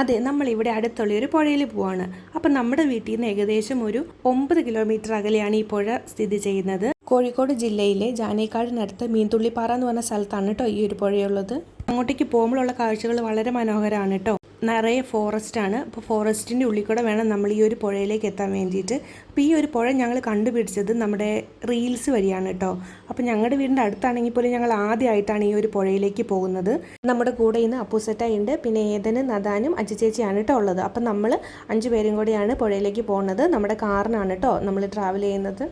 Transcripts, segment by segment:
അതെ നമ്മൾ ഇവിടെ അടുത്തുള്ള ഒരു പുഴയിൽ പോവാണ്. അപ്പം നമ്മുടെ വീട്ടിൽ നിന്ന് ഏകദേശം ഒരു ഒമ്പത് കിലോമീറ്റർ അകലെയാണ് ഈ പുഴ സ്ഥിതി ചെയ്യുന്നത്. കോഴിക്കോട് ജില്ലയിലെ ജാനേക്കാടിനടുത്ത് മീൻതുള്ളിപ്പാറ എന്ന് പറഞ്ഞ സ്ഥലത്താണ് കേട്ടോ ഈ ഒരു പുഴയുള്ളത്. അങ്ങോട്ടേക്ക് പോകുമ്പോഴുള്ള കാഴ്ചകൾ വളരെ മനോഹരമാണ് കേട്ടോ നിറയെ ഫോറസ്റ്റ് ആണ്. അപ്പോൾ ഫോറസ്റ്റിന്റെ ഉള്ളിൽ കൂടെ വേണം നമ്മൾ ഈ ഒരു പുഴയിലേക്ക് എത്താൻ വേണ്ടിയിട്ട്. അപ്പോൾ ഈ ഒരു പുഴ ഞങ്ങൾ കണ്ടുപിടിച്ചത് നമ്മുടെ റീൽസ് വഴിയാണ് കേട്ടോ അപ്പോൾ ഞങ്ങളുടെ വീടിന്റെ അടുത്താണെങ്കിൽ പോലും ഞങ്ങൾ ആദ്യമായിട്ടാണ് ഈ ഒരു പുഴയിലേക്ക് പോകുന്നത്. നമ്മുടെ കൂടെ ഇന്ന് അപ്പൂസറ്റായുണ്ട്. പിന്നെ ഏതനും നദാനും അജി ചേച്ചിയാണ് കേട്ടോ ഉള്ളത്. അപ്പം നമ്മൾ അഞ്ച് പേരും കൂടെയാണ് പുഴയിലേക്ക് പോകുന്നത്. നമ്മുടെ കാറിനാണ് കേട്ടോ നമ്മൾ ട്രാവൽ ചെയ്യുന്നത്.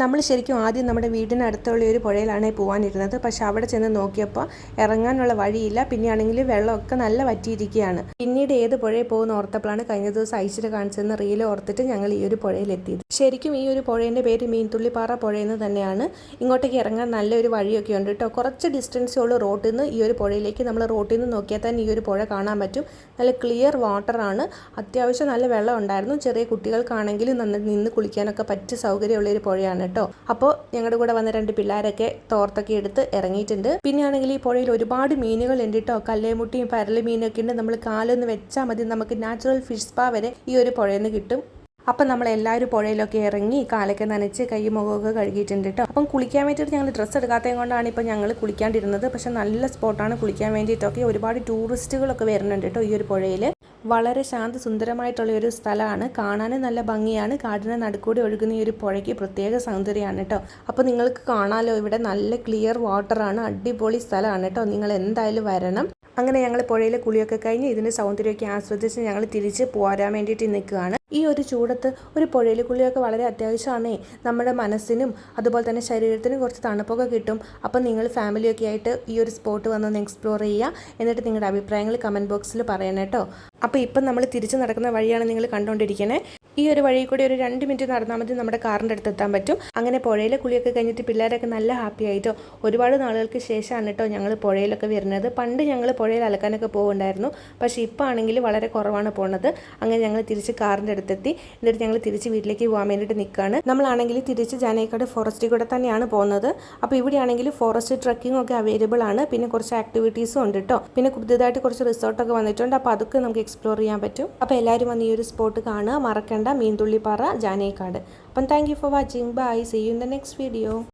നമ്മൾ ശരിക്കും ആദ്യം നമ്മുടെ വീടിനടുത്തുള്ള ഒരു പുഴയിലാണ് പോകാനിരുന്നത് പക്ഷെ അവിടെ ചെന്ന് നോക്കിയപ്പോൾ ഇറങ്ങാനുള്ള വഴിയില്ല. പിന്നെയാണെങ്കിൽ വെള്ളമൊക്കെ നല്ല വറ്റിയിരിക്കുകയാണ്. പിന്നീട് ഏത് പുഴയിൽ പോകുന്ന ഓർത്തപ്പോഴാണ് കഴിഞ്ഞ ദിവസം ഐശ്വര്യ കാണിച്ചെന്ന് റീൽ ഓർത്തിട്ട് ഞങ്ങൾ ഈ ഒരു പുഴയിലെത്തിയത്. ശരിക്കും ഈ ഒരു പുഴേന്റെ പേര് മീൻതുള്ളിപ്പാറ പുഴയെന്ന് തന്നെയാണ്. ഇങ്ങോട്ടേക്ക് ഇറങ്ങാൻ നല്ലൊരു വഴിയൊക്കെ ഉണ്ട് കേട്ടോ. കുറച്ച് ഡിസ്റ്റൻസേ ഉള്ളൂ റോട്ടിൽ നിന്ന് ഈ ഒരു പുഴയിലേക്ക് നമ്മൾ റോട്ടിൽ നിന്ന് നോക്കിയാൽ തന്നെ ഈ ഒരു പുഴ കാണാൻ പറ്റും. നല്ല ക്ലിയർ വാട്ടറാണ് അത്യാവശ്യം നല്ല വെള്ളം ഉണ്ടായിരുന്നു. ചെറിയ കുട്ടികൾക്കാണെങ്കിലും നന്ന നിന്ന് കുളിക്കാനൊക്കെ പറ്റിയ സൗകര്യമുള്ള ഒരു പുഴയാണ് കേട്ടോ. അപ്പോൾ ഞങ്ങളുടെ കൂടെ വന്ന രണ്ട് പിള്ളേരൊക്കെ തോർത്തൊക്കെ എടുത്ത് ഇറങ്ങിയിട്ടുണ്ട്. പിന്നെയാണെങ്കിൽ ഈ പുഴയിൽ ഒരുപാട് മീനുകൾ ഉണ്ട് കേട്ടോ. കല്ലേമുട്ടിയും പരൽ മീനൊക്കെ ഉണ്ട്. നമ്മൾ കാലൊന്ന് വെച്ചാൽ മതി. നമുക്ക് നാച്ചുറൽ ഫിഷ് സ്പാ വരെ ഈ ഒരു പുഴയിൽ നിന്ന് കിട്ടും. അപ്പം നമ്മൾ എല്ലാവരും പുഴയിലൊക്കെ ഇറങ്ങി കാലൊക്കെ നനച്ച് കൈ മുഖമൊക്കെ കഴുകിയിട്ടുണ്ട് കേട്ടോ. അപ്പം കുളിക്കാൻ വേണ്ടിയിട്ട് ഞങ്ങൾ ഡ്രസ്സ് എടുക്കാത്തത് കൊണ്ടാണ് ഇപ്പോൾ ഞങ്ങൾ കുളിക്കാണ്ടിരുന്നത്. പക്ഷേ നല്ല സ്പോട്ടാണ് കുളിക്കാൻ വേണ്ടിയിട്ടൊക്കെ ഒരുപാട് ടൂറിസ്റ്റുകളൊക്കെ വരുന്നുണ്ട് കേട്ടോ ഈ ഒരു പുഴയിൽ വളരെ ശാന്ത സുന്ദരമായിട്ടുള്ള ഒരു സ്ഥലമാണ്. കാണാനും നല്ല ഭംഗിയാണ്. കാടിന് നടുക്കൂടി ഒഴുകുന്ന ഈ ഒരു പുഴയ്ക്ക് പ്രത്യേക സൗന്ദര്യമാണ് കേട്ടോ. അപ്പോൾ നിങ്ങൾക്ക് കാണാമല്ലോ ഇവിടെ നല്ല ക്ലിയർ വാട്ടറാണ് അടിപൊളി സ്ഥലമാണ് കേട്ടോ. നിങ്ങൾ എന്തായാലും വരണം. അങ്ങനെ ഞങ്ങൾ പുഴയിലെ കുളിയൊക്കെ കഴിഞ്ഞ് ഇതിന്റെ സൗന്ദര്യമൊക്കെ ആസ്വദിച്ച് ഞങ്ങൾ തിരിച്ച് പോരാൻ വേണ്ടിയിട്ട് നിൽക്കുകയാണ്. ഈ ഒരു ചൂടത്ത് ഒരു പുഴയിലെ കുളിയൊക്കെ വളരെ അത്യാവശ്യമാണേ. നമ്മുടെ മനസ്സിനും അതുപോലെ തന്നെ ശരീരത്തിനും കുറച്ച് തണുപ്പൊക്കെ കിട്ടും. അപ്പം നിങ്ങൾ ഫാമിലിയൊക്കെ ആയിട്ട് ഈ ഒരു സ്പോട്ട് വന്നൊന്ന് എക്സ്പ്ലോർ ചെയ്യുക. എന്നിട്ട് നിങ്ങളുടെ അഭിപ്രായങ്ങൾ കമന്റ് ബോക്സിൽ പറയണം കേട്ടോ. അപ്പോൾ ഇപ്പം നമ്മൾ തിരിച്ച് നടക്കുന്ന വഴിയാണ് നിങ്ങൾ കണ്ടുകൊണ്ടിരിക്കുന്നത് ഈ ഒരു വഴി കൂടി ഒരു രണ്ട് മിനിറ്റ് നടന്നാൽ മതി നമ്മുടെ കാറിന്റെ അടുത്ത് എത്താൻ പറ്റും. അങ്ങനെ പുഴയിലെ കുളിയൊക്കെ കഴിഞ്ഞിട്ട് പിള്ളേരൊക്കെ നല്ല ഹാപ്പി ആയിട്ടോ? ഒരുപാട് നാളുകൾക്ക് ശേഷമാണ് കേട്ടോ ഞങ്ങൾ പുഴയിലൊക്കെ വരുന്നത്. പണ്ട് ഞങ്ങൾ പുഴയിൽ അലക്കാനൊക്കെ പോകുന്നുണ്ടായിരുന്നു പക്ഷേ ഇപ്പോൾ ആണെങ്കിൽ വളരെ കുറവാണ് പോണത്. അങ്ങനെ ഞങ്ങൾ തിരിച്ച് കാറിന്റെ അടുത്തെത്തി. എന്നിട്ട് ഞങ്ങൾ തിരിച്ച് വീട്ടിലേക്ക് പോകാൻ വേണ്ടിയിട്ട് നിൽക്കുകയാണ് നമ്മളാണെങ്കിൽ തിരിച്ച് ജാനേക്കാട് ഫോറസ്റ്റിൽ കൂടെ തന്നെയാണ് പോകുന്നത്. അപ്പോൾ ഇവിടെയാണെങ്കിൽ ഫോറസ്റ്റ് ട്രക്കിംഗ് ഒക്കെ അവൈലബിൾ ആണ്. പിന്നെ കുറച്ച് ആക്ടിവിറ്റീസും ഉണ്ട് കേട്ടോ. പിന്നെ പുതിയതായിട്ട് കുറച്ച് റിസോർട്ടൊക്കെ വന്നിട്ടുണ്ട്. അപ്പോൾ അതൊക്കെ നമുക്ക് എക്സ്പ്ലോർ ചെയ്യാൻ പറ്റും. അപ്പോൾ എല്ലാവരും വന്ന് ഈ ഒരു സ്പോട്ട് കാണുക. മറക്കേണ്ട. മീൻതുള്ളിപ്പാറ ജാനേക്കാട്. അപ്പം thank you for watching bye see you in the next video